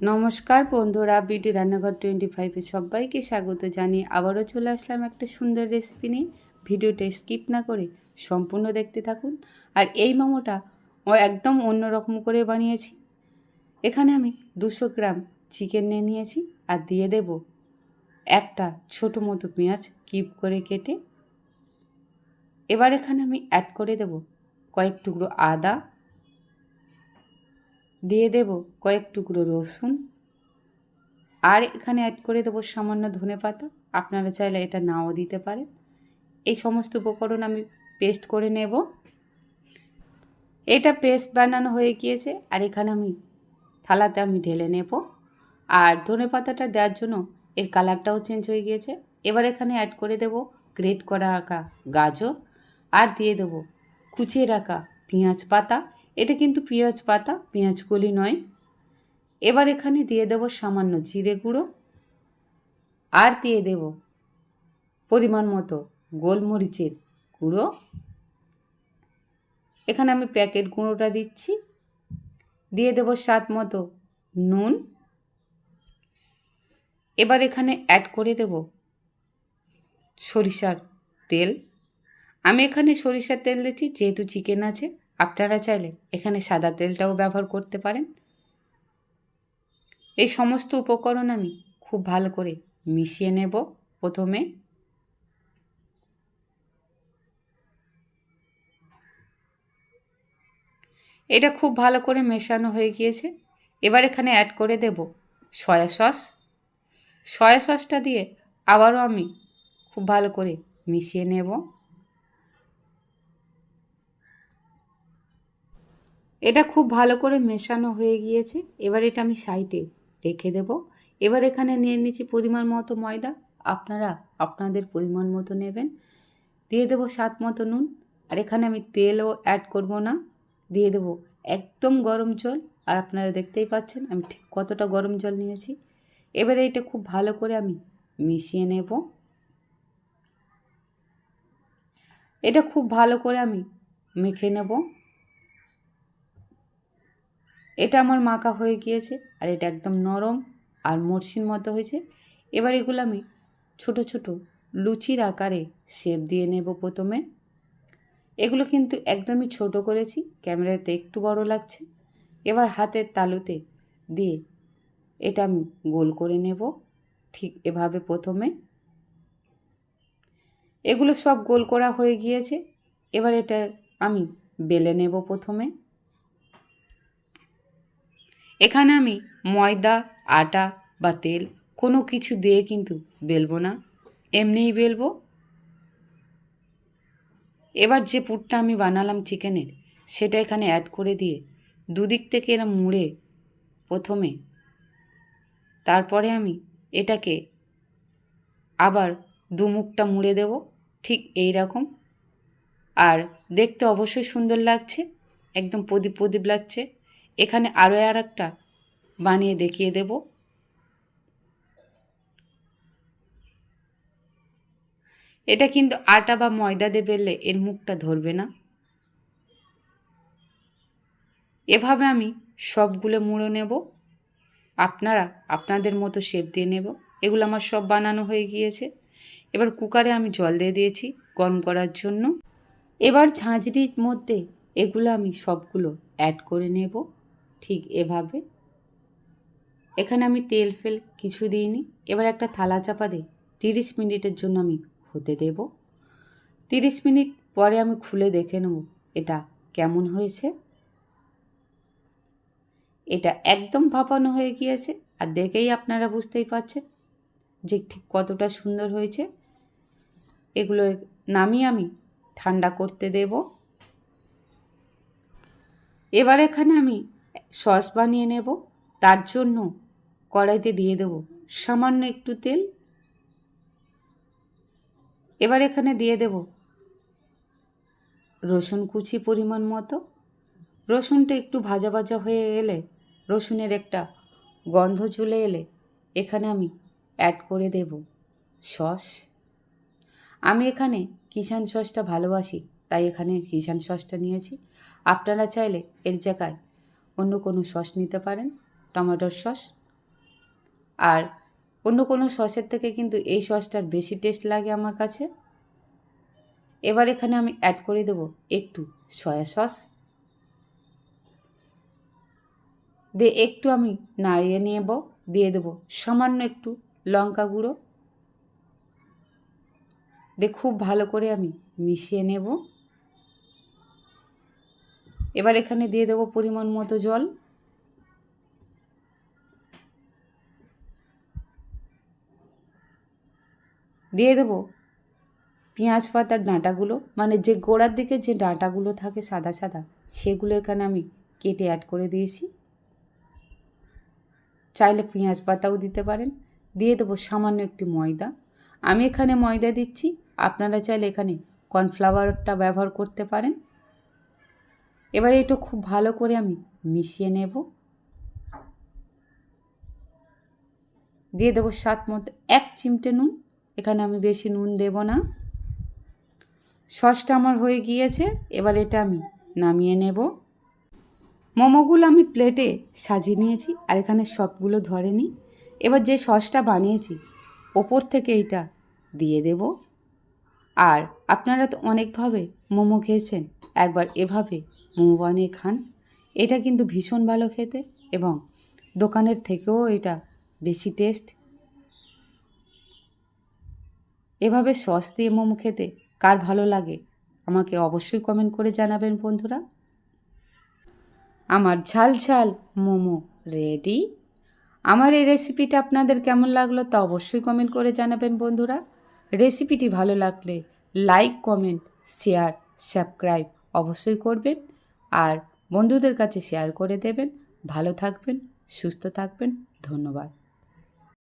নমস্কার বন্ধুরা, বিডি রান্নাঘর টোয়েন্টি ফাইভে সবাইকে স্বাগত জানিয়ে আবারও চলে আসলাম একটা সুন্দর রেসিপি নিয়ে। ভিডিওটা স্কিপ না করে সম্পূর্ণ দেখতে থাকুন। আর এই মোমোটা ও একদম অন্য রকম করে বানিয়েছি। এখানে আমি দুশো গ্রাম চিকেন নিয়ে নিয়েছি আর দিয়ে দেব একটা ছোট মতো পেঁয়াজ কিপ করে কেটে। এবার এখানে আমি অ্যাড করে দেব কয়েক টুকরো আদা দিয়ে দেব কয়েক টুকরো রসুন। আর এখানে অ্যাড করে দেবো সামান্য ধনে পাতা। আপনারা চাইলে এটা নাও দিতে পারেন। এই সমস্ত উপকরণ আমি পেস্ট করে নেব। এটা পেস্ট বানানো হয়ে গিয়েছে। আর এখানে আমি থালাতে আমি ঢেলে নেব। আর ধনে পাতাটা দেওয়ার জন্য এর কালারটাও চেঞ্জ হয়ে গিয়েছে। এবার এখানে অ্যাড করে দেব গ্রেট করা রাখা গাজর। আর দিয়ে দেব কুচিয়ে রাখা পেঁয়াজ পাতা। এটা কিন্তু পেঁয়াজ পাতা, পেঁয়াজ কলি নয়। এবার এখানে দিয়ে দেব সামান্য জিরে গুঁড়ো আর দিয়ে দেব পরিমাণ মতো গোলমরিচের গুঁড়ো। এখানে আমি প্যাকেট গুঁড়োটা দিচ্ছি। দিয়ে দেব স্বাদ মতো নুন। এবার এখানে অ্যাড করে দেব সরিষার তেল। আমি এখানে সরিষার তেল দিচ্ছি, যেহেতু চিকেন আছে। আপনারা চাইলে এখানে সাদা তেলটাও ব্যবহার করতে পারেন। এই সমস্ত উপকরণ আমি খুব ভালো করে মিশিয়ে নেব প্রথমে। এটা খুব ভালো করে মেশানো হয়ে গিয়েছে। এবার এখানে অ্যাড করে দেব সয়া সস সয়া সসটা দিয়ে আবারও আমি খুব ভালো করে মিশিয়ে নেব। এটা খুব ভালো করে মেশানো হয়ে গিয়েছে। এবার এটা আমি সাইডে রেখে দেব। এবার এখানে নিয়ে নিচ্ছি পরিমাণ মতো ময়দা। আপনারা আপনাদের পরিমাণ মতো নেবেন। দিয়ে দেবো স্বাদ মতো নুন। আর এখানে আমি তেলও অ্যাড করব না। দিয়ে দেব একদম গরম জল। আর আপনারা দেখতেই পাচ্ছেন আমি ঠিক কতটা গরম জল নিয়েছি। এবারে এটা খুব ভালো করে আমি মিশিয়ে নেব। এটা খুব ভালো করে আমি মেখে নেব। এটা আমার মাখা হয়ে গিয়েছে আর এটা একদম নরম আর মরসিন মতো হয়েছে। এবার এগুলো আমি ছোট ছোট লুচির আকারে শেপ দিয়ে নেব প্রথমে। এগুলো কিন্তু একদমই ছোট করেছি, ক্যামেরাতে একটু বড় লাগছে। এবার হাতের তালুতে দিয়ে এটা আমি গোল করে নেব ঠিক এভাবে প্রথমে। এগুলো সব গোল করা হয়ে গিয়েছে। এবার এটা আমি বেলে নেব প্রথমে। এখানে আমি ময়দা, আটা বা তেল কোনো কিছু দিয়ে কিন্তু বেলবো না। এমনিই বেলবো। এবার যে পুরটা আমি বানালাম চিকেনের, সেটা এখানে অ্যাড করে দিয়ে দুদিক থেকে এরম মুড়ে প্রথমে। তারপরে আমি এটাকে আবার দুমুখটা মুড়ে দেব, ঠিক এই রকম আর দেখতে অবশ্যই সুন্দর লাগছে, একদম প্রদীপ প্রদীপ লাগছে। এখানে আরও আর একটা বানিয়ে দেখিয়ে দেব। এটা কিন্তু আটা বা ময়দা দিয়ে বেললে এর মুখটা ধরবে না। এভাবে আমি সবগুলো মুড়ো নেব। আপনারা আপনাদের মতো শেপ দিয়ে নেব। এগুলো আমার সব বানানো হয়ে গিয়েছে। এবার কুকারে আমি জল দিয়ে দিয়েছি গরম করার জন্য। এবার ঝাঁঝরির মধ্যে এগুলো আমি সবগুলো অ্যাড করে নেব। ঠিক এভাবে। এখানে আমি তেল ফেল কিছু দিইনি। এবার একটা থালা চাপা দিই। তিরিশ মিনিটের জন্য আমি হতে দেব। তিরিশ মিনিট পরে আমি খুলে দেখে নেব, এটা কেমন হয়েছে। এটা একদম ভাপানো হয়ে গিয়েছে। আর দেখেই আপনারা বুঝতেই পারছেন যে ঠিক কতটা সুন্দর হয়েছে। এগুলো নামিয়ে আমি ঠান্ডা করতে দেব। এবার এখানে আমি সস বানিয়ে নেব। তার জন্য কড়াইতে দিয়ে দেব সামান্য একটু তেল। এবার এখানে দিয়ে দেব রসুন কুচি পরিমাণ মতো। রসুনটা একটু ভাজা ভাজা হয়ে এলে রসুনের একটা গন্ধ চলে এলে এখানে আমি অ্যাড করে দেব সস। আমি এখানে কিষান সসটা ভালোবাসি, তাই এখানে কিষান সসটা নিয়েছি। আপনারা চাইলে এর জায়গায় অন্য কোনো সস নিতে পারেন, টমেটোর সস। আর অন্য কোনো সসের থেকে কিন্তু এই সসটার বেশি টেস্ট লাগে আমার কাছে। এবার এখানে আমি অ্যাড করে দেব একটু সয়া সস। দিয়ে একটু আমি নাড়িয়ে নেব দিয়ে দেব সামান্য একটু লঙ্কা গুঁড়ো। দিয়ে খুব ভালো করে আমি মিশিয়ে নেব। এবার এখানে দিয়ে দেবো পরিমাণ মতো জল। দিয়ে দেবো পেঁয়াজ পাতার ডাঁটাগুলো মানে যে গোড়ার দিকে যে ডাঁটাগুলো থাকে সাদা সাদা, সেগুলো এখানে আমি কেটে অ্যাড করে দিয়েছি। চাইলে পেঁয়াজ পাতাও দিতে পারেন। দিয়ে দেবো সামান্য একটি ময়দা। আমি এখানে ময়দা দিচ্ছি, আপনারা চাইলে এখানে কর্নফ্লাওয়ারটা ব্যবহার করতে পারেন। এবার একটু খুব ভালো করে আমি মিশিয়ে নেব। দিয়ে দেবো স্বাদ মতো এক চিমটে নুন। এখানে আমি বেশি নুন দেব না। সসটা আমার হয়ে গিয়েছে, এবার এটা আমি নামিয়ে নেব। মোমোগুলো আমি প্লেটে সাজিয়ে নিয়েছি, আর এখানে সবগুলো ধরেনি এবার যে সসটা বানিয়েছি, ওপর থেকে এটা দিয়ে দেব। আর আপনারা তো অনেকভাবে মোমো খেয়েছেন, একবার এভাবে বানিয়ে খান, এটা কিন্তু ভীষণ ভালো খেতে এবং দোকানের থেকেও এটা বেশি টেস্ট এভাবে সস দিয়ে মোমো খেতে কার ভালো লাগে, আমাকে অবশ্যই কমেন্ট করে জানাবেন বন্ধুরা। আমার ঝাল ঝাল মোমো রেডি আমার এই রেসিপিটা আপনাদের কেমন লাগল তা অবশ্যই কমেন্ট করে জানাবেন বন্ধুরা। রেসিপিটি ভালো লাগলে লাইক কমেন্ট শেয়ার সাবস্ক্রাইব অবশ্যই করবেন। আর বন্ধুদের কাছে শেয়ার করে দেবেন। ভালো থাকবেন সুস্থ থাকবেন। ধন্যবাদ।